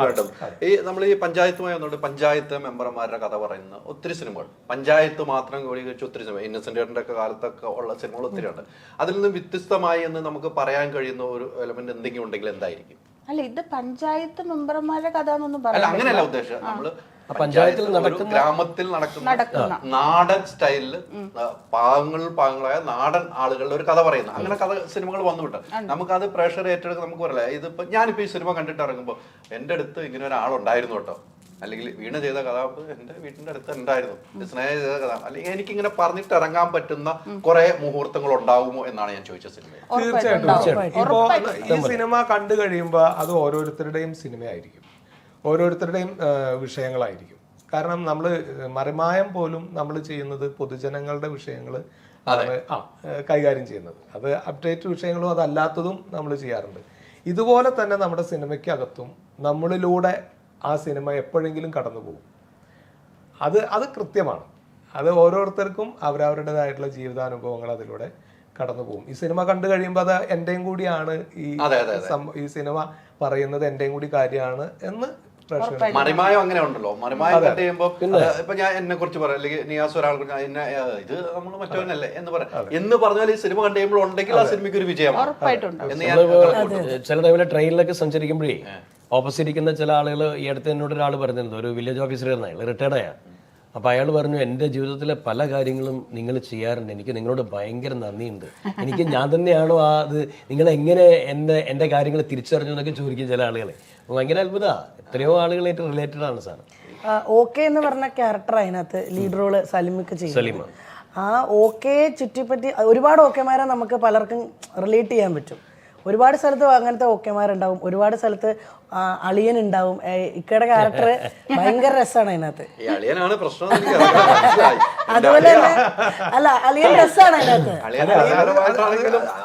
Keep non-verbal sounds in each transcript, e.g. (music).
വേണ്ടത് ഈ നമ്മൾ ഈ പഞ്ചായത്തുമായി വന്നുകൊണ്ട് പഞ്ചായത്ത് മെമ്പർമാരുടെ കഥ പറയുന്ന ഒത്തിരി സിനിമകൾ. പഞ്ചായത്ത് മാത്രം ക്രോഡീകരിച്ച ഒത്തിരി സിനിമ. ഇന്നസെന്റ് ഒക്കെ കാലത്തൊക്കെ ഉള്ള സിനിമകൾ ഒത്തിരി ഉണ്ട്. അതിൽ നിന്ന് വ്യത്യസ്തമായി എന്ന് നമുക്ക് പറയാൻ കഴിയുന്ന ഒരു എലമെന്റ് എന്തെങ്കിലും ഉണ്ടെങ്കിൽ എന്തായിരിക്കും? അല്ല ഇത് പഞ്ചായത്ത് മെമ്പർമാരുടെ കഥ എന്നൊന്നും പറയാം അങ്ങനെയല്ല ഉദ്ദേശം. നമ്മൾ പഞ്ചായത്തിൽ നടക്കുന്ന- ഗ്രാമത്തിൽ നടക്കുന്ന. നാടൻ സ്റ്റൈലിൽ പാവങ്ങൾ പാവങ്ങളായ നാടൻ ആളുകളുടെ ഒരു കഥ പറയുന്ന. അങ്ങനെ കഥ സിനിമകൾ വന്നുവിട്ട്. നമുക്കത് പ്രഷർ ഏറ്റെടുക്കാൻ നമുക്ക് പറയില്ല ഇതിപ്പോ ഞാനിപ്പോ ഈ സിനിമ കണ്ടിട്ട് ഇറങ്ങുമ്പോൾ എന്റെ അടുത്ത് ഇങ്ങനെ ഒരാളുണ്ടായിരുന്നു കേട്ടോ. അല്ലെങ്കിൽ വീണ ചെയ്ത കഥ എന്റെ വീട്ടിന്റെ അടുത്ത് ഉണ്ടായിരുന്നു. സ്നേഹ ചെയ്ത കഥ. അല്ലെങ്കിൽ എനിക്കിങ്ങനെ പറഞ്ഞിട്ട് ഇറങ്ങാൻ പറ്റുന്ന കുറെ മുഹൂർത്തങ്ങൾ ഉണ്ടാവുമോ എന്നാണ് ഞാൻ ചോദിച്ച സിനിമ തീർച്ചയായിട്ടും. ഇപ്പോ ഈ സിനിമ കണ്ടു കഴിയുമ്പോൾ അത് ഓരോരുത്തരുടെയും സിനിമയായിരിക്കും. ഓരോരുത്തരുടെയും വിഷയങ്ങളായിരിക്കും. കാരണം നമ്മൾ മറിമായം പോലും നമ്മൾ ചെയ്യുന്നത് പൊതുജനങ്ങളുടെ വിഷയങ്ങൾ ആ. കൈകാര്യം ചെയ്യുന്നത്. അത് അപ്ഡേറ്റ് വിഷയങ്ങളും അതല്ലാത്തതും നമ്മൾ ചെയ്യാറുണ്ട്. ഇതുപോലെ തന്നെ നമ്മുടെ സിനിമയ്ക്കകത്തും നമ്മളിലൂടെ ആ സിനിമ എപ്പോഴെങ്കിലും കടന്നു പോകും അത് അത് കൃത്യമാണ്. അത് ഓരോരുത്തർക്കും അവരവരുടേതായിട്ടുള്ള ജീവിതാനുഭവങ്ങൾ അതിലൂടെ കടന്നു പോകും ഈ സിനിമ കണ്ടു കഴിയുമ്പോൾ അത് എന്റെയും കൂടിയാണ് ഈ ഈ സിനിമ പറയുന്നത് എന്റെയും കൂടി കാര്യമാണ് എന്ന് മറിമായം അങ്ങനെ ഉണ്ടല്ലോ. മറിമായം കട്ട് ചെയ്യുമ്പോ ഏഹ്, ഇപ്പൊ ഞാൻ എന്നെ കുറിച്ച് പറയാം. അല്ലെങ്കിൽ നിയാസ് എന്നെ ഏഹ്, ഇത് നമ്മൾ മറ്റവനല്ലേ എന്ന് പറയാം. എന്ന് പറഞ്ഞാൽ ഈ സിനിമ കണ്ടു കഴിയുമ്പോൾ ഉണ്ടെങ്കിൽ ആ സിനിമയ്ക്ക് ഒരു വിജയമാണ്. ചില ടൈമിലെ ട്രെയിനിലൊക്കെ സഞ്ചരിക്കുമ്പോഴേ ഓപ്പോസിറ്റ് ഇരിക്കുന്ന ചില ആളുകൾ ഈ അടുത്ത് എന്നോട് ഒരാൾ പറഞ്ഞിരുന്നു. ഒരു വില്ലേജ് ഓഫീസറായിരുന്നു അയാൾ റിട്ടയർഡ് ആയ അപ്പോൾ അയാൾ പറഞ്ഞു എന്റെ ജീവിതത്തിലെ പല കാര്യങ്ങളും നിങ്ങൾ ചെയ്യാറുണ്ട്. എനിക്ക് നിങ്ങളോട് ഭയങ്കര നന്ദിയുണ്ട്. എനിക്ക് ഞാൻ തന്നെയാണോ ആ അത് നിങ്ങൾ എങ്ങനെ എന്റെ എന്റെ കാര്യങ്ങൾ തിരിച്ചറിഞ്ഞു എന്നൊക്കെ ചോദിക്കും ചില ആളുകളെ. ഭയങ്കര അത്ഭുത. എത്രയോ ആളുകളായിട്ട് റിലേറ്റഡ് ആണ് സാർ. ഓക്കെ എന്ന് പറഞ്ഞ ക്യാരക്ടർ അതിനകത്ത് ലീഡ് റോൾ സലിമിക്ക് ചെയ്യും സലിമ. ആ ഓക്കെ ചുറ്റിപ്പറ്റി ഒരുപാട് ഓക്കെമാരെ നമുക്ക് പലർക്കും റിലേറ്റ് ചെയ്യാൻ പറ്റും. ഒരുപാട് സ്ഥലത്ത് അങ്ങനത്തെ ഓക്കെമാരുണ്ടാവും. ഒരുപാട് സ്ഥലത്ത് അളിയൻ ഉണ്ടാവും ഇക്കയുടെ ക്യാരക്ടർ ഭയങ്കര രസമാണ് അതിനകത്ത്. (laughs) അതുപോലെ തന്നെ അല്ല അളിയൻ രസമാണ് അതിനകത്ത്.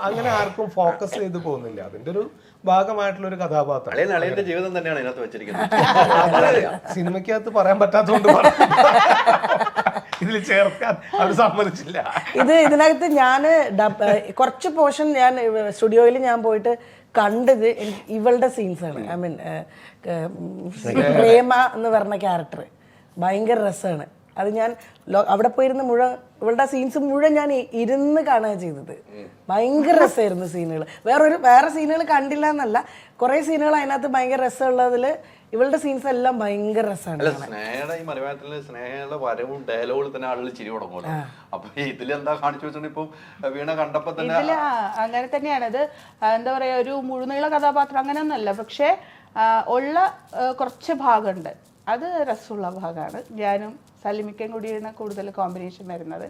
അങ്ങനെ ആർക്കും ഫോക്കസ് ചെയ്ത് പോകുന്നില്ല. അതിന്റെ ഒരു ഭാഗമായിട്ടുള്ള ഒരു കഥാപാത്രം. അളിയൻ അളിയന്റെ ജീവിതം തന്നെയാണ് അതിനകത്ത് വെച്ചിരിക്കുന്നത്. (laughs) സിനിമയ്ക്കകത്ത് പറയാൻ പറ്റാത്തതുകൊണ്ട് (laughs) ഇതിൽ ചേർക്കാൻ അവർ സമ്മതിച്ചില്ല. ഇത് ഇതിനകത്ത് ഞാൻ കുറച്ച് പോർഷൻ ഞാൻ സ്റ്റുഡിയോയിൽ ഞാൻ പോയിട്ട് കണ്ടത് ഇവളുടെ സീൻസ് ആണ്. ഐ മീൻ പ്രേമ എന്ന് പറഞ്ഞ ക്യാരക്ടർ ഭയങ്കര രസമാണ് അത് ഞാൻ അവിടെ പോയിരുന്ന മുഴുവൻ ഇവളുടെ സീൻസ് മുഴുവൻ ഞാൻ ഇരുന്ന് കാണുക ചെയ്തത്. ഭയങ്കര രസമായിരുന്നു സീനുകൾ വേറൊരു വേറെ സീനുകൾ കണ്ടില്ല എന്നല്ല. കുറേ സീനുകൾ അതിനകത്ത് ഭയങ്കര രസമുള്ളതിൽ ഇവളുടെ സീൻസ് എല്ലാം ഭയങ്കര രസമാണ് അല്ല സ്നേഹയുടെ ഈ മലയാളത്തിൽ സ്നേഹയുടെ വരവും ഡയലോഗുകൾ തന്നെ ആളുകൾ ചിരി തുടങ്ങുമല്ലോ. അപ്പൊ ഇതിൽ എന്താ കാണിച്ചു വെച്ചിട്ടുണ്ടെങ്കിൽ ഇപ്പൊ വീണ കണ്ടപ്പോ തന്നെ ഇതിൽ അങ്ങനെ തന്നെയാണ്. അത് എന്താ പറയാ ഒരു മുഴുനീള കഥാപാത്രം അങ്ങനെയൊന്നുമല്ല. പക്ഷെ ഉള്ള കുറച്ച് ഭാഗമുണ്ട്. അത് രസമുള്ള ഭാഗമാണ്. ഞാനും സലിമിക്കൻ കൂടിയാണ് കൂടുതൽ കോമ്പിനേഷൻ വരുന്നത്.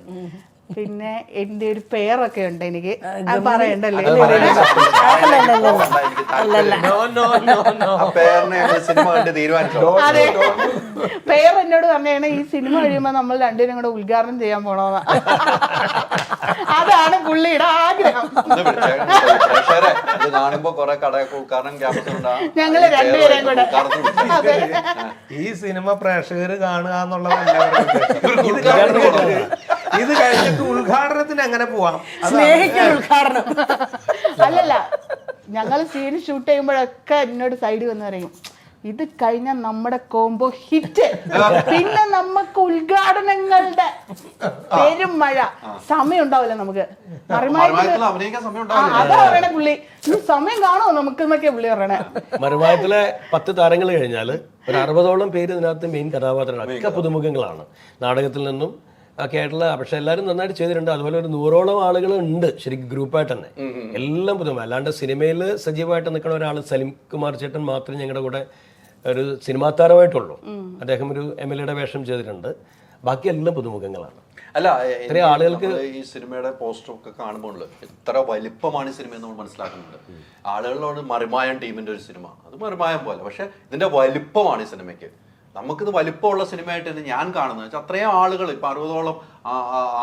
പിന്നെ എന്റെ ഒരു പേരൊക്കെ ഉണ്ട് എനിക്ക്. അത് പറയണ്ടല്ലേ? അതെ പേർ എന്നോട് പറഞ്ഞാണ് ഈ സിനിമ കഴിയുമ്പോ നമ്മൾ രണ്ടുപേരും കൂടെ ഉദ്ഘാടനം ചെയ്യാൻ പോണോന്ന. അതാണ് പുള്ളിയുടെ ആഗ്രഹം. കാണുമ്പോ കുറെ ഞങ്ങൾ രണ്ടുപേരെയും കൂടെ. അതെ. ഈ സിനിമ പ്രേക്ഷകർ കാണുക എന്നുള്ളതല്ല. ഇത് കഴിഞ്ഞിട്ട് ഉദ്ഘാടനത്തിന് എങ്ങനെ പോവാം? സ്നേഹിക്കുന്ന ഉദ്ഘാടനം. (laughs) അല്ലല്ല ഞങ്ങൾ സീൻ ഷൂട്ട് ചെയ്യുമ്പോഴൊക്കെ എന്നോട് സൈഡ് വന്ന് പറയും ഇത് കഴിഞ്ഞ നമ്മുടെ കോംബോ ഹിറ്റ് പിന്നെ നമുക്ക് ഉദ്ഘാടനങ്ങളുടെ പെരും മഴ സമയം ഉണ്ടാവില്ല നമുക്ക്. മറിമായത്തിൽ അഭിനയിക്കാൻ സമയം ആ, ഉണ്ടാവില്ല. അതാ പറയണേ പുള്ളി. ഇനി സമയം കാണോ നമുക്ക് എന്നൊക്കെ പുള്ളി പറയണേ. മറുമായത്തിലെ പത്ത് താരങ്ങൾ കഴിഞ്ഞാൽ ഒരു അറുപതോളം പേര് ഇതിനകത്ത് മെയിൻ കഥാപാത്രങ്ങളാണ് ഒക്കെ പുതുമുഖങ്ങളാണ്. നാടകത്തിൽ നിന്നും ഒക്കെ ആയിട്ടുള്ള പക്ഷെ എല്ലാവരും നന്നായിട്ട് ചെയ്തിട്ടുണ്ട്. അതുപോലെ ഒരു നൂറോളം ആളുകൾ ഉണ്ട് ശരിക്കും ഗ്രൂപ്പായിട്ട് തന്നെ. എല്ലാം പുതുമ. അല്ലാണ്ട് സിനിമയിൽ സജീവമായിട്ട് നിൽക്കുന്ന ഒരാൾ സലിം കുമാർ ചേട്ടൻ മാത്രമേ ഞങ്ങളുടെ കൂടെ ഒരു സിനിമാ താരമായിട്ടുള്ളൂ. അദ്ദേഹം ഒരു എം എൽ എയുടെ വേഷം ചെയ്തിട്ടുണ്ട്. ബാക്കി എല്ലാം പുതുമുഖങ്ങളാണ്. അല്ല ഇത്രയും ആളുകൾക്ക് ഈ സിനിമയുടെ പോസ്റ്റർ ഒക്കെ കാണുമ്പോൾ എത്ര വലിപ്പമാണ് ഈ സിനിമ എന്ന് നമ്മൾ മനസ്സിലാക്കുന്നുണ്ട്. ആളുകളോട് മറിമായം ടീമിന്റെ ഒരു സിനിമ. അത് മറിമായം പോലെ. പക്ഷെ ഇതിന്റെ വലിപ്പമാണ് ഈ സിനിമയ്ക്ക്. നമുക്കിത് വലിപ്പമുള്ള സിനിമയായിട്ട് തന്നെ ഞാൻ കാണുന്നത്. വെച്ചാൽ അത്രയും ആളുകൾ ഇപ്പൊ അറുപതോളം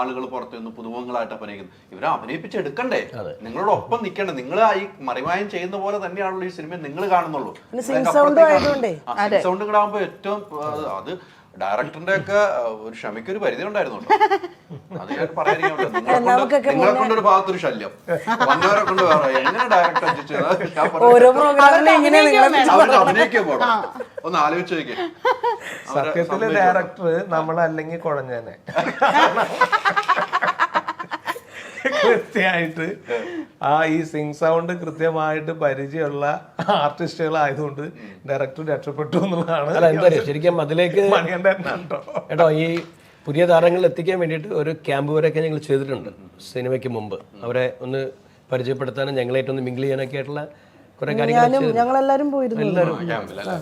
ആളുകൾ പുറത്തു നിന്ന് പുതുമുഖങ്ങളായിട്ട് അഭിനയിക്കുന്നു. ഇവരെ അഭിനയിപ്പിച്ചെടുക്കണ്ടേ നിങ്ങളോട് ഒപ്പം നിൽക്കണ്ടേ നിങ്ങൾ ഈ മറിമായം ചെയ്യുന്ന പോലെ തന്നെയാണല്ലോ ഈ സിനിമ നിങ്ങൾ കാണുന്നുള്ളൂ. സൗണ്ട് കൂടെ ആകുമ്പോൾ ഏറ്റവും അത് ഡയറക്ടറിന്റെ ഒക്കെ ഒരു ക്ഷമയ്ക്ക് ഒരു പരിധി ഉണ്ടായിരുന്നു. നിങ്ങളെ കൊണ്ട് ഒരു ഭാഗത്തൊരു ശല്യം. വന്നവരെ കൊണ്ട് വേറെ എങ്ങനെ ഡയറക്ടർ അഭിനയിക്കാൻ ഒന്ന് ആലോചിച്ച് നോക്കിയേ അവരെ സത്യത്തിൽ. ഡയറക്ടർ നമ്മളല്ലെങ്കിൽ കുഴഞ്ഞേനെ. (laughs) കൃത്യമായിട്ട്. ആ ഈ സിംഗ് സൗണ്ട് കൃത്യമായിട്ട് പരിചയമുള്ള ആർട്ടിസ്റ്റുകളായതുകൊണ്ട് ഡയറക്ടർ രക്ഷപ്പെട്ടു അല്ല എന്നുള്ളതാണ് എന്താ ശരിക്കും അതിലേക്ക് കേട്ടോ ഈ പുതിയ താരങ്ങളിൽ എത്തിക്കാൻ വേണ്ടിയിട്ട് ഒരു ക്യാമ്പ് വരെയൊക്കെ ഞങ്ങൾ ചെയ്തിട്ടുണ്ട് സിനിമയ്ക്ക് മുമ്പ്. അവരെ ഒന്ന് പരിചയപ്പെടുത്താനും ഞങ്ങളായിട്ടൊന്ന് മിങ്കിൾ ചെയ്യാനൊക്കെ ആയിട്ടുള്ള കുറെ കാര്യങ്ങൾ പോയിരുന്നു. അല്ലേ?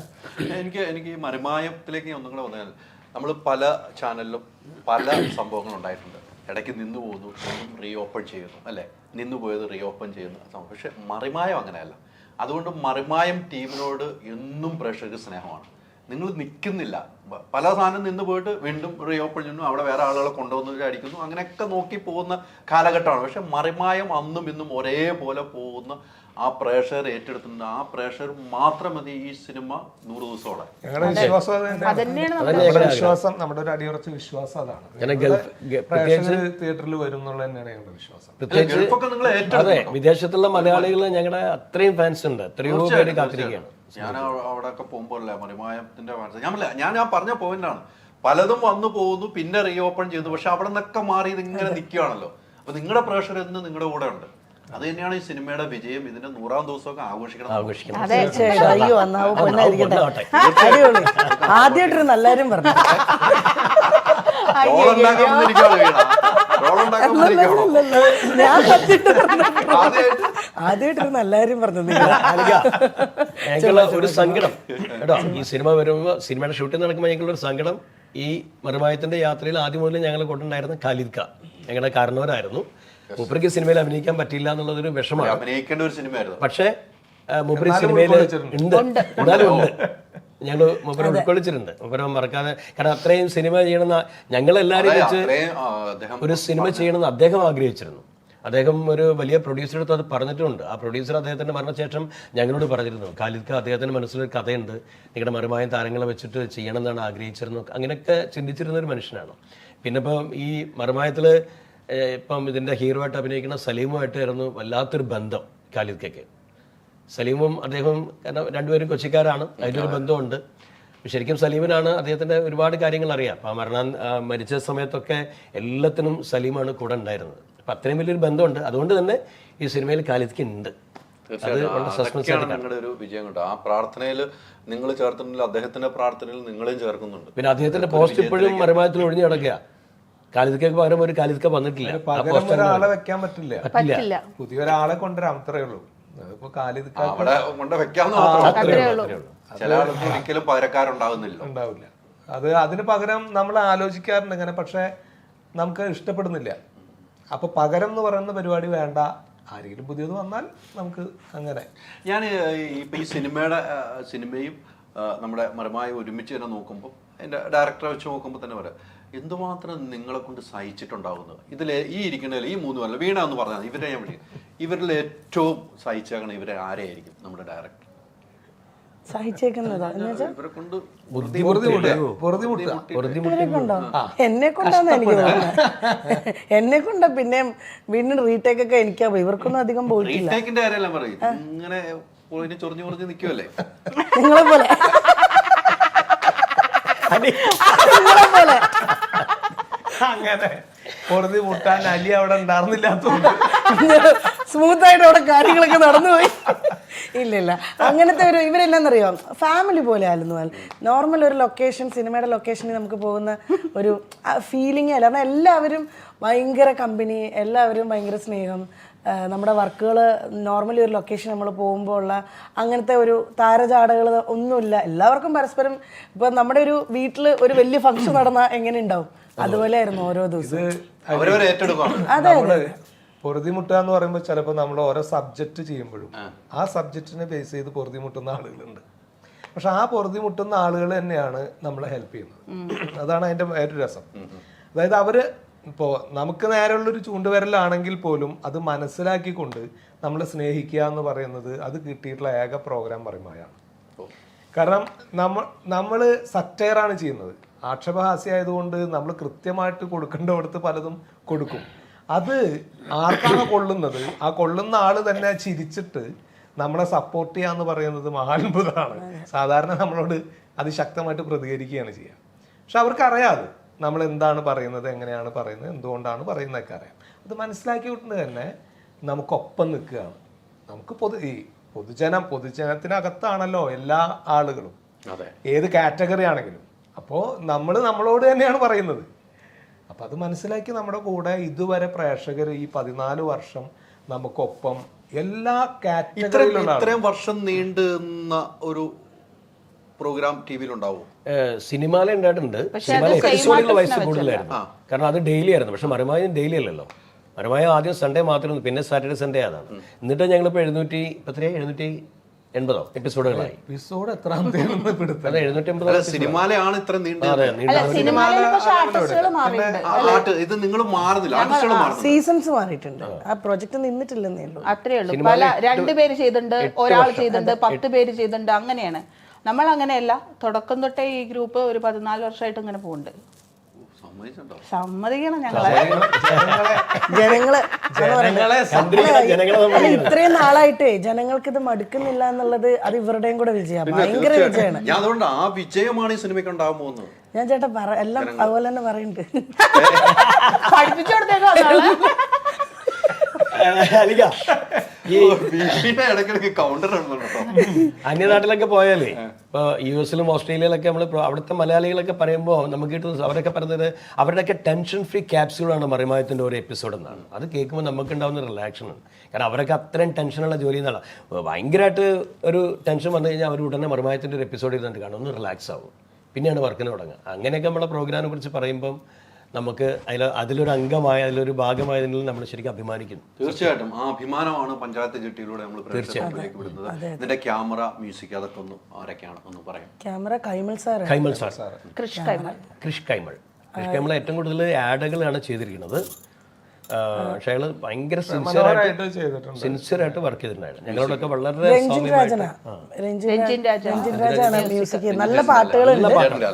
എനിക്ക് എനിക്ക് ഈ മറിമായത്തിലേക്ക് ഞാൻ ഒന്നും കൂടെ വന്നാൽ നമ്മൾ പല ചാനലിലും പല സംഭവങ്ങൾ ഉണ്ടായിട്ടുണ്ട്. ഇടയ്ക്ക് നിന്നു പോകുന്നു റീ ഓപ്പൺ ചെയ്യുന്നു അല്ലേ? നിന്നു പോയത് റീ ഓപ്പൺ ചെയ്യുന്നു. പക്ഷെ മറിമായം അങ്ങനെയല്ല. അതുകൊണ്ട് മറിമായം ടീമിനോട് എന്നും പ്രേക്ഷകർക്ക് സ്നേഹമാണ്. നിങ്ങൾ നിൽക്കുന്നില്ല. പല സാധനം നിന്ന് പോയിട്ട് വീണ്ടും റീ ഓപ്പൺ ചെയ്യുന്നു. അവിടെ വേറെ ആളുകളെ കൊണ്ടുവന്ന് അടിക്കുന്നു. അങ്ങനെയൊക്കെ നോക്കി പോകുന്ന കാലഘട്ടമാണ്. പക്ഷെ മറിമായം അന്നും ഇന്നും ഒരേപോലെ പോകുന്ന ആ പ്രേക്ഷകർ ഏറ്റെടുത്തിട്ടുണ്ട്. ആ പ്രേക്ഷകർ മാത്രം മതി ഈ സിനിമ നൂറ് ദിവസത്തോടെ ഞങ്ങളുടെ വിശ്വാസം നമ്മുടെ ഒരു അടിയുറച്ച വിശ്വാസം അതാണ്. പ്രേക്ഷകർ തിയേറ്ററിൽ വരും എന്നുള്ളത് തന്നെയാണ് ഞങ്ങളുടെ വിശ്വാസം. പ്രത്യേകിച്ച് അതെ വിദേശത്തുള്ള മലയാളികൾ ഞങ്ങളുടെ അത്രയും ഫാൻസ് ഉണ്ട്. എത്രയോ പേര് കാത്തിരിക്കുകയാണ്. ഞാൻ അവിടെ ഒക്കെ പോകുമ്പോഴല്ലേ മറിമായത്തിന്റെ മനസ്സിൽ ഞാൻ ഞാൻ ഞാൻ പറഞ്ഞ പോയിന്റാണ് പലതും വന്നു പോകുന്നു പിന്നെ റീ ഓപ്പൺ ചെയ്തു. പക്ഷെ അവിടെ നിന്നൊക്കെ മാറി ഇത് ഇങ്ങനെ നിൽക്കുകയാണല്ലോ അപ്പൊ നിങ്ങളുടെ പ്രഷർ എന്ന് നിങ്ങളുടെ കൂടെ ഉണ്ട്. അത് തന്നെയാണ് ഈ സിനിമയുടെ വിജയം. ഇതിന്റെ നൂറാം ദിവസമൊക്കെ ആഘോഷിക്കണം. ആഘോഷിക്കണം. ആദ്യമായിട്ടൊരു എല്ലാരും പറഞ്ഞു. ഞാൻ സത്യമായിട്ട് എല്ലാവരും ആദ്യമായിട്ട് ആദ്യമായിട്ടൊരു എല്ലാരും പറഞ്ഞു നിങ്ങൾ ഞങ്ങൾക്കുള്ള ഒരു സങ്കടം. കേട്ടോ ഈ സിനിമ വരുമ്പോൾ സിനിമയുടെ ഷൂട്ടിംഗ് നടക്കുമ്പോൾ ഞങ്ങൾക്കുള്ള ഒരു സങ്കടം ഈ മറുമായത്തിന്റെ യാത്രയിൽ ആദ്യം മുതൽ ഞങ്ങൾ കൊണ്ടുണ്ടായിരുന്ന ഖാലിദ് ഖാൻ. ഞങ്ങളുടെ കാരണവരായിരുന്നു. മൂപ്പർക്ക് സിനിമയിൽ അഭിനയിക്കാൻ പറ്റില്ല എന്നുള്ളതൊരു വിഷമാണ് അഭിനയിക്കേണ്ട ഒരു സിനിമയായിരുന്നു. പക്ഷേ മൂപ്പര് സിനിമയിൽ ഉണ്ട്. എന്നാലും ഉണ്ട്. ഞങ്ങൾ മൂപ്പരെ ഉൾക്കൊള്ളിച്ചിട്ടുണ്ട്. മൂപ്പരെ മറക്കാതെ. കാരണം അത്രയും സിനിമ ചെയ്യണമെന്ന് ഞങ്ങളെല്ലാവരും വെച്ച് അദ്ദേഹം ഒരു സിനിമ ചെയ്യണമെന്ന് അദ്ദേഹം ആഗ്രഹിച്ചിരുന്നു. അദ്ദേഹം ഒരു വലിയ പ്രൊഡ്യൂസറുടെ അടുത്ത് അത് പറഞ്ഞിട്ടുണ്ട്. ആ പ്രൊഡ്യൂസർ അദ്ദേഹത്തിന്റെ മരണശേഷം ഞങ്ങളോട് പറഞ്ഞിരുന്നു ഖാലിദ് ഖാൻ അദ്ദേഹത്തിന്റെ മനസ്സിലൊരു കഥയുണ്ട്. നിങ്ങളുടെ മറുമായം താരങ്ങളെ വെച്ചിട്ട് ചെയ്യണം എന്നാണ് ആഗ്രഹിച്ചിരുന്നത് അങ്ങനെയൊക്കെ ചിന്തിച്ചിരുന്ന ഒരു മനുഷ്യനാണ്. പിന്നെ ഇപ്പം ഈ മറുമായത്തിൽ ഇപ്പം ഇതിന്റെ ഹീറോ ആയിട്ട് അഭിനയിക്കുന്ന സലീമുമായിട്ടായിരുന്നു വല്ലാത്തൊരു ബന്ധം ഖാലിദ് സലീമും അദ്ദേഹവും കാരണം രണ്ടുപേരും കൊച്ചിക്കാരാണ്. അതിന്റെ ഒരു ബന്ധമുണ്ട്. ശരിക്കും സലീമിനാണ് അദ്ദേഹത്തിന്റെ ഒരുപാട് കാര്യങ്ങൾ അറിയാം. അപ്പം ആ മരണ മരിച്ച സമയത്തൊക്കെ എല്ലാത്തിനും സലീമാണ് കൂടെ ഉണ്ടായിരുന്നത്. അപ്പം അത്രയും വലിയൊരു ബന്ധമുണ്ട്. അതുകൊണ്ട് തന്നെ ഈ സിനിമയിൽ കാലിത്ക്ക് ഉണ്ട് നിങ്ങളുടെ ഒരു വിജയം കേട്ടോ. ആ പ്രാർത്ഥനയിൽ നിങ്ങൾ ചേർത്തിട്ടുണ്ടെങ്കിൽ അദ്ദേഹത്തിന്റെ പ്രാർത്ഥനയിൽ നിങ്ങളെയും ചേർക്കുന്നുണ്ട്. പിന്നെ അദ്ദേഹത്തിന്റെ പോസ്റ്റ് ഇപ്പോഴും മറുമായത്തിൽ ഒഴിഞ്ഞു കിടക്കുക കാലിത്ക്കയ്ക്ക് പകരം ഒരു കാലിത്ക്ക വന്നിട്ടില്ല. പകരം ഒരാളെ വെക്കാൻ പറ്റില്ല. പറ്റില്ല. പുതിയ പുതിയൊരാളെ കൊണ്ടുവരാം അത്രേ ഉള്ളൂ. അതിപ്പോ കാലിത് ആ, അവിടെ കൊണ്ട് വെക്കാന്ന് മാത്രം ഉള്ളൂ. ചില ആൾക്ക് ഒരിക്കലും പകരക്കാരുണ്ടാകുന്നില്ല ഉണ്ടാവില്ല. അത് അതിന് പകരം നമ്മൾ ആലോചിക്കാറുണ്ട് ഇങ്ങനെ പക്ഷെ നമുക്ക് ഇഷ്ടപ്പെടുന്നില്ല. അപ്പൊ പകരം എന്ന് പറയുന്ന പരിപാടി വേണ്ട. ആരെങ്കിലും പുതിയത് വന്നാൽ നമുക്ക് അങ്ങനെ. ഞാൻ ഇപ്പൊ ഈ സിനിമയുടെ സിനിമയും നമ്മുടെ മരമായി ഒരുമിച്ച് തന്നെ നോക്കുമ്പോൾ എന്റെ ഡയറക്ടറെ വെച്ച് നോക്കുമ്പോൾ തന്നെ പറയാം എന്തുമാത്രം നിങ്ങളെ കൊണ്ട് സഹിച്ചിട്ടുണ്ടാകുന്നത് ഇതിൽ ഈ ഇരിക്കുന്നതിൽ ഈ മൂന്ന് പേരല്ല വീണ എന്ന് പറഞ്ഞാൽ ഇവരെ ഞാൻ വിളിക്കും. ഇവരിൽ ഏറ്റവും സഹിച്ചേക്കണം ഇവരെ ആരെയായിരിക്കും നമ്മുടെ ഡയറക്ടർ സഹിച്ചേക്കുന്നതാ. എന്ന് കൊണ്ടാന്ന് എനിക്ക് തോന്നുന്നത് (laughs) എന്നെ കൊണ്ടാ പിന്നെ വീണ്ടും റീടേക്ക് ഒക്കെ എനിക്കാ പോയി. ഇവർക്കൊന്നും അധികം പോയിട്ടില്ല. നിങ്ങളെ പോലെ നിങ്ങളെ പോലെ അങ്ങനെ. പൊറുതി മുട്ടാൻ അലി അവിടെ ഉണ്ടായിരുന്നില്ലാത്തതുകൊണ്ട് (laughs) സ്മൂത്ത് ആയിട്ട് അവിടെ കാര്യങ്ങളൊക്കെ നടന്നുപോയി. ഇല്ല ഇല്ല അങ്ങനത്തെ ഒരു ഇവരെല്ലാം അറിയാം ഫാമിലി പോലെ ആയിരുന്നു നോർമൽ ഒരു ലൊക്കേഷൻ സിനിമയുടെ ലൊക്കേഷനിൽ നമുക്ക് പോകുന്ന ഒരു ഫീലിംഗ് അല്ല. കാരണം എല്ലാവരും ഭയങ്കര കമ്പനി എല്ലാവരും ഭയങ്കര സ്നേഹം. നമ്മുടെ വർക്കുകൾ നോർമലി ഒരു ലൊക്കേഷൻ നമ്മൾ പോകുമ്പോൾ ഉള്ള അങ്ങനത്തെ ഒരു താരചാടകൾ ഒന്നുമില്ല. എല്ലാവർക്കും പരസ്പരം ഇപ്പം നമ്മുടെ ഒരു വീട്ടിൽ ഒരു വലിയ ഫംഗ്ഷൻ നടന്നാൽ എങ്ങനെ ഉണ്ടാവും? അതുപോലെ ആയിരുന്നു ഓരോ ദിവസവും. അവരവർ ഏറ്റെടുക്കണം നമ്മൾ പൊറുതി മുട്ടുക എന്ന് പറയുമ്പോൾ ചിലപ്പോൾ നമ്മൾ ഓരോ സബ്ജക്റ്റ് ചെയ്യുമ്പോഴും ആ. സബ്ജക്റ്റിനെ ബേസ് ചെയ്ത് പൊറുതിമുട്ടുന്ന ആളുകളുണ്ട്. പക്ഷെ ആ പൊറുതിമുട്ടുന്ന ആളുകൾ തന്നെയാണ് നമ്മളെ ഹെൽപ്പ് ചെയ്യുന്നത്. അതാണ് അതിന്റെ ഏറ്റവും രസം. അതായത് അവർ ഇപ്പോ നമുക്ക് നേരെയുള്ള ഒരു ചൂണ്ടുവരലാണെങ്കിൽ പോലും അത് മനസ്സിലാക്കിക്കൊണ്ട് നമ്മളെ സ്നേഹിക്കുക എന്ന് പറയുന്നത് അത് കിട്ടിയിട്ടുള്ള ഏക പ്രോഗ്രാം പറയുമ്പോഴാണ് കാരണം നമ്മൾ നമ്മൾ സറ്റയറാണ് ചെയ്യുന്നത്. ആക്ഷേപഹാസ്യമായതുകൊണ്ട് നമ്മൾ കൃത്യമായിട്ട് കൊടുക്കേണ്ടടുത്ത് പലതും കൊടുക്കും. അത് ആർക്കാണ് കൊള്ളുന്നത്? ആ കൊള്ളുന്ന ആൾ തന്നെ ചിരിച്ചിട്ട് നമ്മളെ സപ്പോർട്ട് ചെയ്യാന്ന് പറയുന്നത് മഹാത്ഭുതമാണ്. സാധാരണ നമ്മളോട് അത് ശക്തമായിട്ട് പ്രതികരിക്കുകയാണ് ചെയ്യുക. പക്ഷെ അവർക്ക് അറിയാതെ നമ്മൾ എന്താണ് പറയുന്നത് എങ്ങനെയാണ് പറയുന്നത് എന്തുകൊണ്ടാണ് പറയുന്നതൊക്കെ അറിയാം. അത് മനസ്സിലാക്കിയിട്ട് തന്നെ നമുക്കൊപ്പം നിൽക്കുകയാണ്. നമുക്ക് പൊതു ഈ പൊതുജനം പൊതുജനത്തിനകത്താണല്ലോ എല്ലാ ആളുകളും. അതെ. ഏത് കാറ്റഗറി ആണെങ്കിലും. അപ്പോൾ നമ്മൾ നമ്മളോട് തന്നെയാണ് പറയുന്നത്. അപ്പം അത് മനസ്സിലാക്കി നമ്മുടെ കൂടെ ഇതുവരെ പ്രേക്ഷകർ ഈ പതിനാല് വർഷം നമുക്കൊപ്പം എല്ലാ ഇത്രയും കാറ്റഗറിയിലുള്ള ഇത്രയും വർഷം നീണ്ടു നിന്ന ഒരു പ്രോഗ്രാം ടി വിയിലുണ്ടാവും സിനിമയിലെ ഉണ്ടായിട്ടുണ്ട്. വയസ്സ് കൂടുതലായിരുന്നു. കാരണം അത് ഡെയിലി ആയിരുന്നു. പക്ഷെ മരമായും ഡെയിലി അല്ലല്ലോ. മരമായ ആദ്യം സൺഡേ മാത്രമേ പിന്നെ സാറ്റർഡേ സൺഡേ അതാണ്. എന്നിട്ട് ഞങ്ങളിപ്പോൾ എഴുന്നൂറ്റി പത്തിരെ എഴുന്നൂറ്റി എൺപതോ എപ്പിസോഡുകളായി. എപ്പിസോഡ് എത്രാമത്തേന്ന് പിടുത്തം. അതെ എഴുന്നൂറ്റി എൺപത് അല്ല സിനിമയിലാണ് ഇത്ര നീണ്ടു ഇത് നിങ്ങൾ മാറുന്നില്ല. സീസൺസ് മാറിയിട്ടുണ്ട്. ആ. പ്രൊജക്ട് നിന്നിട്ടില്ലെന്നേ ഉള്ളൂ. അത്രേ ഉള്ളൂ. പല രണ്ടുപേര് ചെയ്തിട്ടുണ്ട് ഒരാൾ ചെയ്തിട്ടുണ്ട് പത്ത് പേര് ചെയ്തിട്ടുണ്ട് അങ്ങനെയാണ്. നമ്മൾ അങ്ങനെയല്ല തുടക്കം തൊട്ടേ ഈ ഗ്രൂപ്പ് ഒരു പതിനാല് വർഷമായിട്ട് ഇങ്ങനെ പോകുന്നുണ്ട് സമ്മതിക്കണം ഞങ്ങളെ. ജനങ്ങൾ അല്ല ഇത്രയും നാളായിട്ടേ ജനങ്ങൾക്ക് ഇത് മടുക്കുന്നില്ല എന്നുള്ളത് അത് ഇവരുടെയും കൂടെ വിജയമാണ്. ഭയങ്കര വിജയമാണ്. ഞാൻ അതുകൊണ്ട് ആ വിജയമാണ് ഈ സിനിമയ്ക്ക് ഉണ്ടാകാൻ പോകുന്നത്. ഞാൻ ചേട്ടാ പറ എല്ലാം അതുപോലെ തന്നെ പറയുന്നുണ്ട്. (laughs) പഠിപ്പിച്ചു കൊടുത്തേക്കോ അലിക ഈ വീടിന്റെ ഇടയ്ക്കിടയ്ക്ക് കൗണ്ടർ ഉണ്ടല്ലോ കേട്ടോ അന്യനാട്ടിലൊക്കെ പോയാലേ ഇപ്പോൾ യു എസിലും ഓസ്ട്രേലിയയിലൊക്കെ നമ്മൾ അവിടുത്തെ മലയാളികളൊക്കെ പറയുമ്പോൾ നമുക്ക് കിട്ടുന്ന അവരൊക്കെ പറയുന്നത് അവരുടെയൊക്കെ ടെൻഷൻ ഫ്രീ ക്യാപ്സ്യൂളാണ് മറിമായത്തിന്റെ ഒരു എപ്പിസോഡ് എന്നാണ്. അത് കേൾക്കുമ്പോൾ നമുക്ക് ഉണ്ടാകുന്ന റിലാക്ഷനാണ് കാരണം അവരൊക്കെ അത്രയും ടെൻഷനുള്ള ജോലി എന്നാണ്. ഭയങ്കരമായിട്ട് ഒരു ടെൻഷൻ വന്നു കഴിഞ്ഞാൽ അവർ ഉടനെ മറിമായത്തിന്റെ ഒരു എപ്പിസോഡ് ഇരുന്നിട്ട് കാണും. ഒന്ന് റിലാക്സ് ആവും. പിന്നെയാണ് വർക്കിന് തുടങ്ങുക. അങ്ങനെയൊക്കെ നമ്മളെ പ്രോഗ്രാമിനെ കുറിച്ച് പറയുമ്പം നമുക്ക് അതിൽ അതിലൊരു അംഗമായ അതിലൊരു ഭാഗമായതിൽ നമ്മൾ ശരിക്കും അഭിമാനിക്കുന്നു. തീർച്ചയായിട്ടും. ആ അഭിമാനമാണ് പഞ്ചായത്ത് ചിട്ടിയിലൂടെ നമ്മൾ തീർച്ചയായിട്ടും. വിടുന്നത്. ഇതിന്റെ ക്യാമറ മ്യൂസിക് അതൊക്കെ ഒന്ന് ആരൊക്കെയാണ് ഒന്ന് പറയാം. Camera Kaimal Kaimal sir. കൃഷ് കൈമൾ. കൃഷ് കൈമൾ. കൃഷ് കൈമൾ ഏറ്റവും കൂടുതൽ ആഡുകളാണ് ചെയ്തിരിക്കുന്നത്. പക്ഷേ അയാൾ ഭയങ്കര സിൻസിയർ ആയിട്ട് ചെയ്തിട്ടുണ്ട്. സിൻസിയർ ആയിട്ട് വർക്ക് ചെയ്തിട്ടുണ്ടായിരുന്നു ഞങ്ങളോടൊക്കെ വളരെ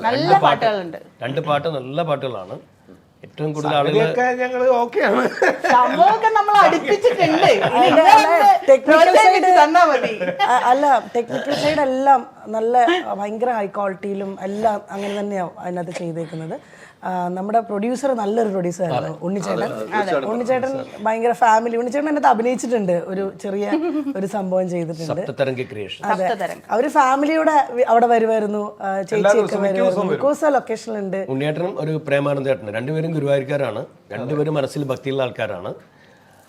നല്ല പാട്ടുകളുണ്ട്. രണ്ട് പാട്ട് നല്ല പാട്ടുകളാണ്. ഏറ്റവും കൂടുതൽ ആളുകൾ ഞങ്ങൾ ഓക്കെയാണ്. സംഭവമൊക്കെ നമ്മൾ അടുപ്പിച്ചിട്ടുണ്ട്. (laughs) ഇനി അതിന്റെ നിങ്ങളൊന്ന് അല്ല, technical പ്രോത്സാഹിപ്പിച്ച് തന്നാ മതി. അ- അല്ല ടെക്നിക്കൽ സൈഡ് എല്ലാം നല്ല ഭയങ്കര ഹൈ ക്വാളിറ്റിയിലും എല്ലാം അങ്ങനെ തന്നെയാവും അതിനകത്ത് ചെയ്തേക്കുന്നത്. നമ്മുടെ പ്രൊഡ്യൂസർ നല്ലൊരു പ്രൊഡ്യൂസർ ആയിരുന്നു ഉണ്ണിച്ചേട്ടൻ. ഉണ്ണിച്ചേട്ടൻ ഭയങ്കര ഫാമിലി ഉണ്ണിച്ചേട്ടൻ എന്നത് അഭിനയിച്ചിട്ടുണ്ട്. ഒരു ചെറിയ ഒരു സംഭവം ചെയ്തിട്ടുണ്ട്. അതെ. അവർ ഫാമിലിയുടെ അവിടെ വരുമായിരുന്നു ചേച്ചിയൊക്കെ വരുമായിരുന്നു ലൊക്കേഷനിലുണ്ട് ഉണ്ണിയേട്ടനും ഒരു പ്രേമാനന്ദേട്ടനും. രണ്ടുപേരും ഗുരുവായൂർക്കാരാണ്. രണ്ടുപേരും മനസ്സിൽ ഭക്തിയുള്ള ആൾക്കാരാണ്.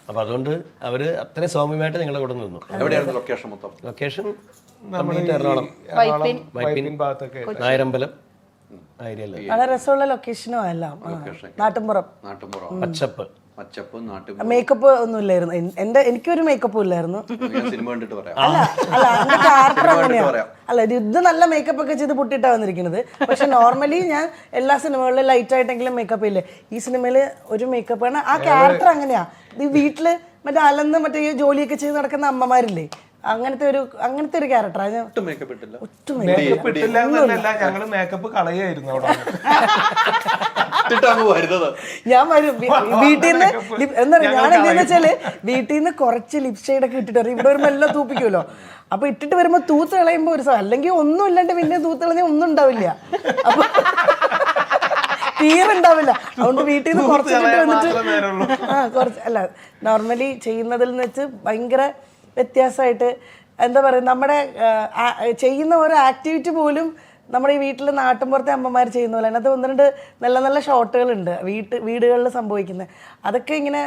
അപ്പൊ അതുകൊണ്ട് അവർ അത്രയും സൗമ്യമായിട്ട് നിങ്ങളുടെ കൂടെ നിന്നു. എവിടെയായിരുന്നു ലൊക്കേഷൻ മൊത്തം? ലൊക്കേഷൻ എറണാകുളം. വൈപ്പിൻ. വൈപ്പിൻ ഭാഗത്തൊക്കെ നായരമ്പലം. വളരെ രസമുള്ള ലൊക്കേഷനും എല്ലാം. നാട്ടിൻപുറം നാട്ടുമ്പുറം പച്ചപ്പ്. പച്ചപ്പ് നാട്ടുമ്പുറം മേക്കപ്പ് ഒന്നും ഇല്ലായിരുന്നു എന്റെ എനിക്കൊരു മേക്കപ്പും ഇല്ലായിരുന്നു. ഞാൻ സിനിമ കണ്ടിട്ട് പറയാം. അല്ല അല്ല എന്റെ ക്യാരക്ടർ അങ്ങനെയാ പറയാം. അല്ല ഇത് ഇത് നല്ല മേക്കപ്പ് ഒക്കെ ചെയ്ത് പൊട്ടിട്ടാ വന്നിരിക്കുന്നത്. പക്ഷെ നോർമലി ഞാൻ എല്ലാ സിനിമകളിലും ലൈറ്റ് ആയിട്ടെങ്കിലും മേക്കപ്പ് ഇല്ലേ? ഈ സിനിമയിൽ ഒരു മേക്കപ്പ് ആണ്. ആ ക്യാരക്ടർ അങ്ങനെയാ. ഈ വീട്ടിൽ മറ്റേ അലന്ന് മറ്റേ ജോലിയൊക്കെ ചെയ്ത് നടക്കുന്ന അമ്മമാരില്ലേ? അങ്ങനത്തെ ഒരു അങ്ങനത്തെ ഒരു ക്യാരക്ടറാണ് ഞാൻ ഒട്ടും മേക്കപ്പ് ഇട്ടില്ല. ഒട്ടും മേക്കപ്പ് ഇട്ടില്ല. എന്നല്ല ഞങ്ങൾ മേക്കപ്പ് കളയായിരുന്നു അവിടെ. ഞാൻ വരും. വീട്ടിൽ നിന്ന് എന്താ പറയുക ഞാൻ എന്താന്ന് വെച്ചാൽ വീട്ടിൽ നിന്ന് കുറച്ച് ലിപ് ഷെയ്ഡ് ഒക്കെ ഇട്ടിട്ട് വരും. ഇവിടെ വരുമ്പോ എല്ലാം തൂപ്പിക്കുമല്ലോ. അപ്പൊ ഇട്ടിട്ട് വരുമ്പോ തൂത്ത് കളയുമ്പോ ഒരു സ- അല്ലെങ്കിൽ ഒന്നും ഇല്ലാണ്ട് പിന്നെ തൂത്ത് കളഞ്ഞാൽ ഒന്നും ഉണ്ടാവില്ല. അപ്പൊ തീരെ ഉണ്ടാവില്ല. അതുകൊണ്ട് വീട്ടിൽ നിന്ന് കുറച്ചിട്ട് കളയാൻ വന്നിട്ട് ആ കുറച്ച് അല്ല നോർമലി ചെയ്യുന്നതിൽ നിന്ന് വെച്ച് ഭയങ്കര വ്യത്യാസമായിട്ട് എന്താ പറയുക നമ്മുടെ ചെയ്യുന്ന ഓരോ ആക്ടിവിറ്റി പോലും നമ്മുടെ ഈ വീട്ടിൽ നാട്ടിൻപുറത്തെ അമ്മമാർ ചെയ്യുന്ന പോലെ അതിനകത്ത് ഒന്ന് രണ്ട് നല്ല നല്ല ഷോട്ടുകളുണ്ട് വീട്ട് വീടുകളിൽ സംഭവിക്കുന്നത്. അതൊക്കെ ഇങ്ങനെ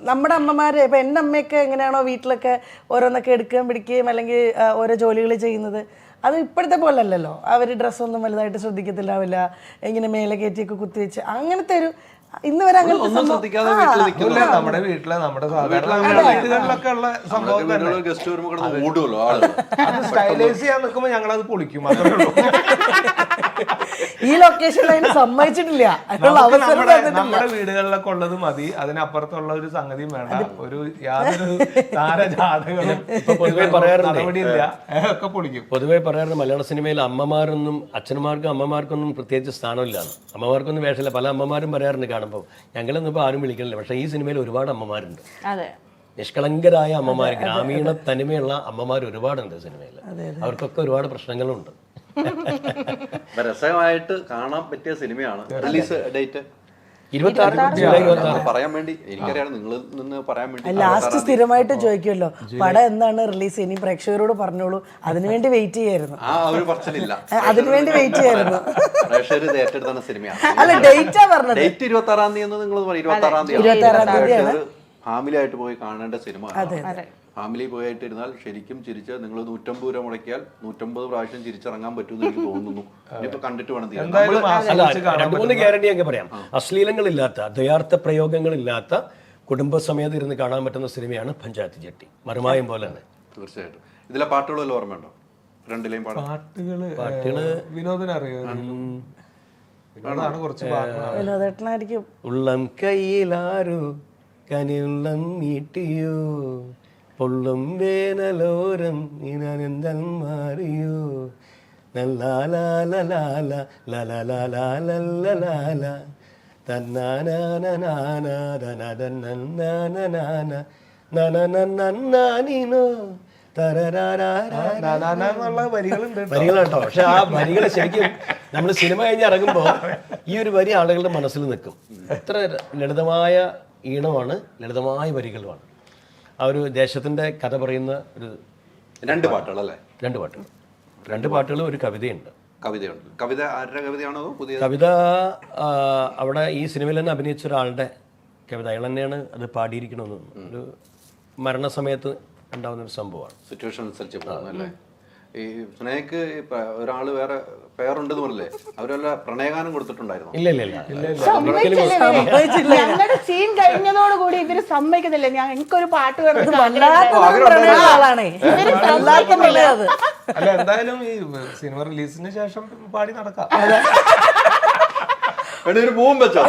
നമ്മുടെ അമ്മമാർ ഇപ്പം എന്റെ അമ്മയൊക്കെ എങ്ങനെയാണോ വീട്ടിലൊക്കെ ഓരോന്നൊക്കെ എടുക്കുകയും പിടിക്കുകയും അല്ലെങ്കിൽ ഓരോ ജോലികൾ ചെയ്യുന്നത്. അത് ഇപ്പോഴത്തെ പോലെ അല്ലല്ലോ അവർ ഡ്രസ്സൊന്നും വലുതായിട്ട് ശ്രദ്ധിക്കത്തില്ലാവില്ല. ഇങ്ങനെ മേലെ കയറ്റിയൊക്കെ കുത്തിവെച്ച് അങ്ങനത്തെ ഒരു ഇന്ന് വരെ അങ്ങനത്തെ നമ്മുടെ വീട്ടിലെ നമ്മുടെ സാധാരണ വീടുകളിലൊക്കെ ഉള്ള സംഭവം ഗസ്റ്റ് വരുമ്പോൾ സ്റ്റൈലൈസ് ചെയ്യാൻ നിൽക്കുമ്പോ ഞങ്ങൾ അത് പൊളിക്കും അത്രേ ഉള്ളൂ. ഈ ലൊക്കേഷനിൽ അതിന് സമ്മതിച്ചിട്ടില്ല. അതിനുള്ള അവസരം നമ്മുടെ തന്നിട്ടില്ല. വീടുകളിലൊക്കെ ഉള്ളത് മതി. അതിനപ്പുറത്തുള്ള ഒരു സംഗതിയും വേണ്ട. ഒരു യാതൊരു താരജാതകളും ഇപ്പൊ പൊതുവെ പറയാറുണ്ടേ. നടപടിയില്ല. ഒക്കെ പൊളിക്കും. പൊതുവെ പറയാറുണ്ട് മലയാള സിനിമയിൽ അമ്മമാരൊന്നും അച്ഛന്മാർക്കും അമ്മമാർക്കൊന്നും പ്രത്യേകിച്ച് സ്ഥാനമില്ല. അമ്മമാർക്കൊന്നും വേഷമില്ല. പല അമ്മമാരും പറയാറുണ്ട് കാണുമ്പോൾ ഞങ്ങളൊന്നും ഇപ്പോൾ ആരും വിളിക്കണില്ല. പക്ഷേ ഈ സിനിമയിൽ ഒരുപാട് അമ്മമാരുണ്ട്. അതെ. നിഷ്കളങ്കരായ അമ്മമാർ ഗ്രാമീണ തനിമയുള്ള അമ്മമാർ ഒരുപാടുണ്ട് സിനിമയിൽ. അവർക്കൊക്കെ ഒരുപാട് പ്രശ്നങ്ങളുണ്ട്. (laughs) രസമായിട്ട് കാണാൻ പറ്റിയ സിനിമയാണ്. Release date? പറയാൻ വേണ്ടി എനിക്കറിയാം നിങ്ങൾ നിന്ന് പറയാൻ വേണ്ടി ലാസ്റ്റ് സ്ഥിരമായിട്ട് ചോദിക്കുമല്ലോ പടം എന്താണ് റിലീസ്? ഇനി പ്രേക്ഷകരോട് പറഞ്ഞോളൂ. അതിനുവേണ്ടി വെയിറ്റ് ചെയ്യായിരുന്നു. ആ ഒരു പറച്ചിലില്ല. അതിനുവേണ്ടി വെയിറ്റ് ചെയ്യായിരുന്നു. പ്രേക്ഷകർ ഇത് ഏറ്റെടുത്ത സിനിമയാണ്. (laughs) അല്ല ഡേറ്റാ പറഞ്ഞത്. ഡേറ്റ് ഇരുപത്തി ആറാം തീയതി നിങ്ങൾ പറയും. ഇരുപത്തി ആറാം തീയതി. ഇരുപത്താറാം ഫാമിലി ആയിട്ട് പോയി കാണേണ്ട സിനിമ. അതെ. ഫാമിലി പോയിട്ട് ഇരുന്നാൽ ശരിക്കും ചിരിച്ച് നിങ്ങൾ നൂറ്റമ്പത് രൂപ മുടക്കിയാൽ നൂറ്റമ്പത് പ്രാവശ്യം ചിരിച്ചിറങ്ങാൻ പറ്റുമെന്ന് എനിക്ക് തോന്നുന്നു. ഇനിയിപ്പോ കണ്ടിട്ട് വേണം തീരാൻ. അല്ല രണ്ട് മൂന്ന് ഗ്യാരണ്ടി ഒക്കെ പറയാം. അശ്ലീലങ്ങളില്ലാത്ത ദയാർത്ഥ പ്രയോഗങ്ങളില്ലാത്ത കുടുംബസമേതം ഇരുന്ന് കാണാൻ പറ്റുന്ന സിനിമയാണ് പഞ്ചായത്ത് ജെട്ടി. മറുമായം പോലെ തന്നെ. തീർച്ചയായിട്ടും. ഇതിലെ പാട്ടുകളെല്ലാം ഓർമ്മയുണ്ടോ? രണ്ടിലെയും പാടാം പാട്ടുകൾ പാട്ടുകൾ വിനോദന അറിയോ വിനോദേട്ടനായിരിക്കും. ഉള്ളം കയ്യിലാരോ കനിയുള്ളം നീട്ടിയോ. പൊള്ളും വേനലോരം നീനെന്തൽ മാറിയോ നല്ലാലാലാലാല ലലലാലാലല്ലലാല തന്നാനാനാനാന തനതന്നന്നാനാനാന നനനന്നന്നാനിനോ തരരാരാരാ എന്നുള്ള വരികളുണ്ട് കേട്ടോ. വരികളുണ്ടോ പക്ഷെ ആ വരികൾ ശരിക്കും നമ്മൾ സിനിമ കഴിഞ്ഞ് ഇറങ്ങുമ്പോൾ ഈ ഒരു വരി ആളുകളുടെ മനസ്സിൽ നിൽക്കും എത്ര ലളിതമായ ഈണമാണ് ലളിതമായ വരികളുമാണ് ആ ഒരു ദേശത്തിന്റെ കഥ പറയുന്ന ഒരു രണ്ട് പാട്ടുകളല്ലേ? രണ്ട് പാട്ടുകൾ. രണ്ട് പാട്ടുകളും ഒരു കവിതയുണ്ട്. കവിതയുണ്ട്. കവിത ആരുടെ കവിതയാണോ പുതിയ കവിത അവിടെ ഈ സിനിമയിൽ തന്നെ അഭിനയിച്ച ഒരാളുടെ കവിത. അയാൾ തന്നെയാണ് അത് പാടിയിരിക്കണമെന്ന്. ഒരു മരണസമയത്ത് ഉണ്ടാവുന്ന ഒരു സംഭവമാണ്. സിറ്റുവേഷൻ അനുസരിച്ച് ഈ സ്നേഹക്ക് ഒരാൾ വേറെ പേരുണ്ടെന്ന് പറഞ്ഞില്ലേ? അവരല്ല പ്രണയഗാനം കൊടുത്തിട്ടുണ്ടായിരുന്നു? ഇല്ല ഇല്ല ഇല്ല. ഞങ്ങളുടെ സീൻ കഴിഞ്ഞതോടുകൂടി ഇവർ സമ്മതിക്കുന്നില്ല എനിക്കൊരു പാട്ട് അല്ല എന്തായാലും ഈ സിനിമ റിലീസിന് ശേഷം പാടി നടക്കാം. (laughs) ഒരു പൂവും വെച്ചോ.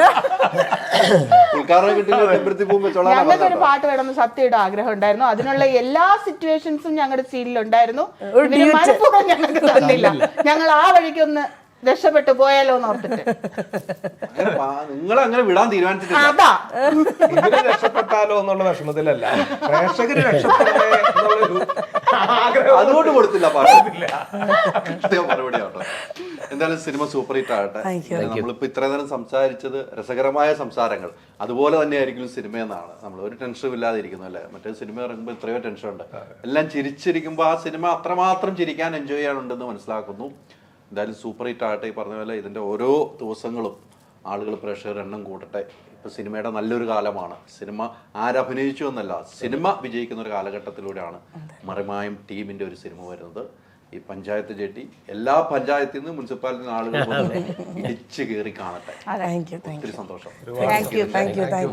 ഉദ്ഘാടനം കിട്ടില്ല ടെമ്പറത്തി പൂവും വെച്ചോളാം ഞങ്ങൾക്കൊരു പാട്ട് വേണമെന്ന് സത്യയുടെ ആഗ്രഹം ഉണ്ടായിരുന്നു അതിനുള്ള എല്ലാ സിറ്റുവേഷൻസും ഞങ്ങളുടെ സീനിലുണ്ടായിരുന്നു ഇവർ മനഃപൂർവം ഞങ്ങൾക്ക് തന്നില്ല. ഞങ്ങൾ ആ വഴിക്കൊന്ന് രക്ഷപ്പെട്ടു പോയാലോ എന്ന് ഓർത്തിട്ട് നിങ്ങൾ അങ്ങനെ വിടാൻ തീരുമാനിച്ചിട്ടില്ല. അതാ. ഇവർ രക്ഷപ്പെട്ടാലോ എന്നുള്ള വിഷമത്തിലല്ല. പ്രേക്ഷകര് രക്ഷപ്പെടണേ എന്നുള്ളൊരു അതുകൊണ്ട് കൊടുത്തില്ല പാട്ട് കൃത്യ മറുപടി ആട്ടോ എന്തായാലും സിനിമ സൂപ്പർ ഹിറ്റ് ആകട്ടെ. നമ്മളിപ്പോ ഇത്ര നേരം സംസാരിച്ചത് രസകരമായ സംസാരങ്ങൾ. അതുപോലെ തന്നെ ആയിരിക്കും സിനിമ എന്നാണ്. നമ്മൾ ഒരു ടെൻഷനും ഇല്ലാതെ ഇരിക്കുന്നു അല്ലേ? മറ്റേ സിനിമ ഇറങ്ങുമ്പോൾ ഇത്രയോ ടെൻഷൻ ഉണ്ട്. എല്ലാം ചിരിച്ചിരിക്കുമ്പോൾ ആ സിനിമ അത്രമാത്രം ചിരിക്കാൻ എൻജോയ് ചെയ്യാനുണ്ടെന്ന് മനസ്സിലാക്കുന്നു. എന്തായാലും സൂപ്പർ ഹിറ്റ് ആകട്ടെ ഈ പറഞ്ഞ പോലെ ഇതിന്റെ ഓരോ ദിവസങ്ങളും ആളുകൾ പ്രേക്ഷകർ എണ്ണം കൂട്ടട്ടെ. ഇപ്പൊ സിനിമയുടെ നല്ലൊരു കാലമാണ്. സിനിമ ആരഭിനയിച്ചു എന്നല്ല സിനിമ വിജയിക്കുന്ന ഒരു കാലഘട്ടത്തിലൂടെയാണ് മറിമായും ടീമിന്റെ ഒരു സിനിമ വരുന്നത്. ഈ പഞ്ചായത്ത് ജെട്ടി എല്ലാ പഞ്ചായത്തിൽ നിന്നും മുനിസിപ്പാലിറ്റി നിന്ന് ആളുകൾ വന്ന് ഇടിച്ചു കയറി കാണട്ടെ. ഒത്തിരി സന്തോഷം.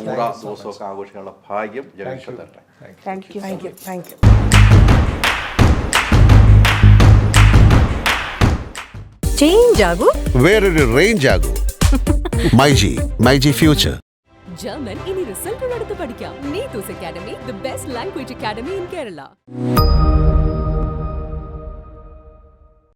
നൂറാം ദിവസമൊക്കെ ആഘോഷിക്കാനുള്ള ഭാഗ്യം ജഗദീഷ് തരട്ടെ. Thank you thank you thank you change ആകൂ. വേറൊരു range ആകൂ. (laughs) MyG myG future German ഇനി റിസൾട്ടുള്ളടുത്ത് പഠിക്കാം. Neethu's academy the best language academy in Kerala